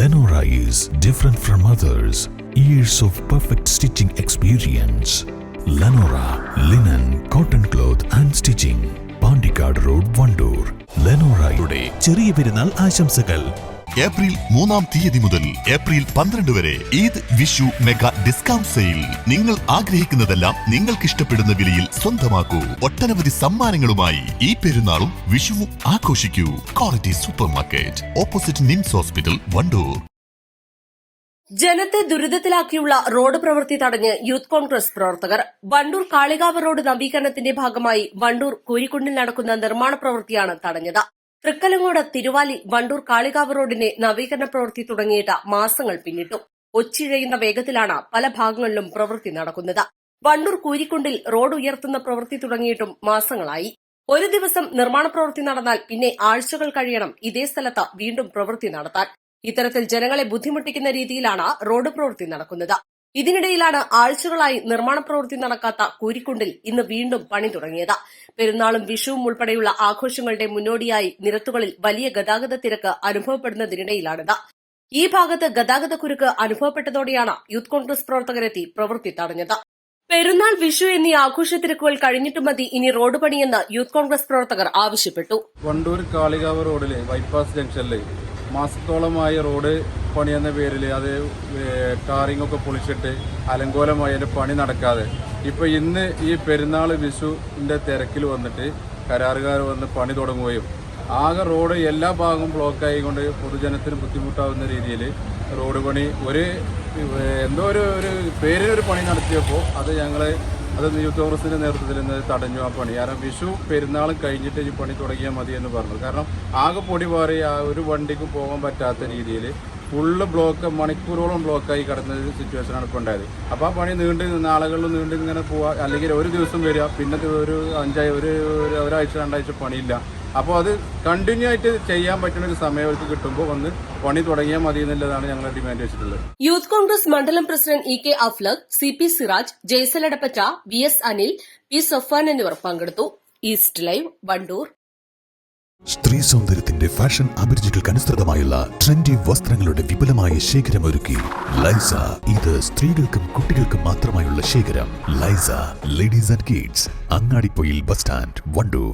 Lenora is different from others. Years of perfect stitching experience. Lenora linen, cotton cloth and stitching. Pandikkad road Wandoor ലെനോറയുടെ ചെറിയ പെരുന്നാൾ ആശംസകൾ April മൂന്നാം തീയതി മുതൽ April പന്ത്രണ്ട് വരെ Eid Vishu mega discount sale. നിങ്ങൾ ആഗ്രഹിക്കുന്നതെല്ലാം നിങ്ങൾക്ക് ഇഷ്ടപ്പെടുന്ന വിലയിൽ സ്വന്തമാക്കൂ. ഒട്ടനവധി സമ്മാനങ്ങളുമായി ഈ പെരുന്നാളും വിഷുവും ആഘോഷിക്കൂ. Quality super market opposite NIMS hospital Wandoor. ജനത്തെ ദുരിതത്തിലാക്കിയുള്ള റോഡ് പ്രവൃത്തി തടഞ്ഞ് യൂത്ത് കോൺഗ്രസ് പ്രവർത്തകർ വണ്ടൂർ കാളികാവ് റോഡ് നവീകരണത്തിന്റെ ഭാഗമായി വണ്ടൂർ കൂരിക്കുണ്ടിൽ നടക്കുന്ന നിർമ്മാണ പ്രവൃത്തിയാണ് തടഞ്ഞത്. തൃക്കലങ്ങോട് തിരുവാലി വണ്ടൂർ കാളികാവ് റോഡിന്റെ നവീകരണ പ്രവൃത്തി തുടങ്ങിയിട്ട് മാസങ്ങൾ പിന്നിട്ടു. ഒച്ചിഴയുന്ന വേഗത്തിലാണ് പല ഭാഗങ്ങളിലും പ്രവൃത്തി നടക്കുന്നത്. വണ്ടൂർ കൂരിക്കുണ്ടിൽ റോഡ് ഉയർത്തുന്ന പ്രവൃത്തി തുടങ്ങിയിട്ടും മാസങ്ങളായി. ഒരു ദിവസം നിർമ്മാണ പ്രവൃത്തി നടന്നാൽ പിന്നെ ആഴ്ചകൾ കഴിയണം ഇതേ സ്ഥലത്ത് വീണ്ടും പ്രവൃത്തി നടത്താൻ. ഇത്തരത്തിൽ ജനങ്ങളെ ബുദ്ധിമുട്ടിക്കുന്ന രീതിയിലാണ് റോഡ് പ്രവൃത്തി നടക്കുന്നത്. ഇതിനിടയിലാണ് ആഴ്ചകളായി നിർമ്മാണ പ്രവൃത്തി നടക്കാത്ത കൂരിക്കുണ്ടിൽ ഇന്ന് വീണ്ടും പണി തുടങ്ങിയത്. പെരുന്നാളും വിഷുവും ഉൾപ്പെടെയുള്ള ആഘോഷങ്ങളുടെ മുന്നോടിയായി നിരത്തുകളിൽ വലിയ ഗതാഗത തിരക്ക് അനുഭവപ്പെടുന്നതിനിടയിലാണിത്. ഈ ഭാഗത്ത് ഗതാഗത കുരുക്ക് അനുഭവപ്പെട്ടതോടെയാണ് യൂത്ത് കോൺഗ്രസ് പ്രവർത്തകരെത്തി പ്രവൃത്തി തടഞ്ഞത്. പെരുന്നാൾ വിഷു എന്നീ ആഘോഷ തിരക്കുകൾ കഴിഞ്ഞിട്ട് മതി ഇനി റോഡ് പണിയെന്ന് യൂത്ത് കോൺഗ്രസ് പ്രവർത്തകർ ആവശ്യപ്പെട്ടു. വണ്ടൂർ കാളികാവ് റോഡിലെ ബൈപ്പാസ് ജംഗ്ഷനിൽ മാസത്തോളമായി റോഡ് പണി എന്ന പേരിൽ അത് കാറിങ്ങൊക്കെ പൊളിച്ചിട്ട് അലങ്കോലമായി അതിന്റെ പണി നടക്കാതെ. ഇപ്പം ഇന്ന് ഈ പെരുന്നാൾ വിഷുവിന്റെ തിരക്കിൽ വന്നിട്ട് കരാറുകാർ വന്ന് പണി തുടങ്ങുകയും ആകെ റോഡ് എല്ലാ ഭാഗവും ബ്ലോക്ക് ആയിക്കൊണ്ട് പൊതുജനത്തിന് ബുദ്ധിമുട്ടാവുന്ന രീതിയിൽ റോഡ് പണി ഒരു എന്തോ ഒരു ഒരു പേരിനൊരു പണി നടത്തിയപ്പോൾ അത് ഞങ്ങൾ അത് യൂത്ത് കോൺഗ്രസിന്റെ നേതൃത്വത്തിൽ നിന്ന് തടഞ്ഞു ആ പണി. കാരണം വിഷു പെരുന്നാൾ കഴിഞ്ഞിട്ട് ഈ പണി തുടങ്ങിയാൽ മതി എന്ന് പറഞ്ഞു. കാരണം ആകെ പൊടി ആ ഒരു വണ്ടിക്ക് പോകാൻ പറ്റാത്ത രീതിയിൽ ഫുള്ള് ബ്ലോക്ക് മണിക്കൂറോളം ബ്ലോക്കായി കിടന്ന ഒരു സിറ്റുവേഷനാണ് ഇപ്പോൾ ഉണ്ടായത്. അപ്പോൾ ആ പണി നീണ്ട് നാളുകളിൽ നീണ്ട് ഇങ്ങനെ പോവാ. അല്ലെങ്കിൽ ഒരു ദിവസം വരിക പിന്നെ ഒരു അഞ്ചായി ഒരു ഒരു ഒരാഴ്ച രണ്ടാഴ്ച പണിയില്ല. അപ്പോൾ അത് കണ്ടിന്യൂ ആയിട്ട് ചെയ്യാൻ പറ്റുന്ന ഒരു സമയം അവർക്ക് കിട്ടുമ്പോൾ വന്ന് പണി തുടങ്ങിയാൽ മതി എന്നുള്ളതാണ് ഞങ്ങൾ ഡിമാൻഡ് വെച്ചിട്ടുള്ളത്. യൂത്ത് കോൺഗ്രസ് മണ്ഡലം president E K Aflaq C P Siraj Jaisal Adappatta V S Anil P Safan എന്നിവർ പങ്കെടുത്തു. East live Wandoor. സ്ത്രീ സൗന്ദര്യത്തിന്റെ ഫാഷൻ അഭിരുചികൾക്ക് അനുസൃതമായുള്ള ട്രെൻഡി വസ്ത്രങ്ങളുടെ വിപുലമായ ശേഖരം ഒരുക്കി. ലൈസ ഇത് സ്ത്രീകൾക്കും കുട്ടികൾക്കും മാത്രമായുള്ള ശേഖരം. Laisa ladies and kids Angadippoyil bus stand Wandoor.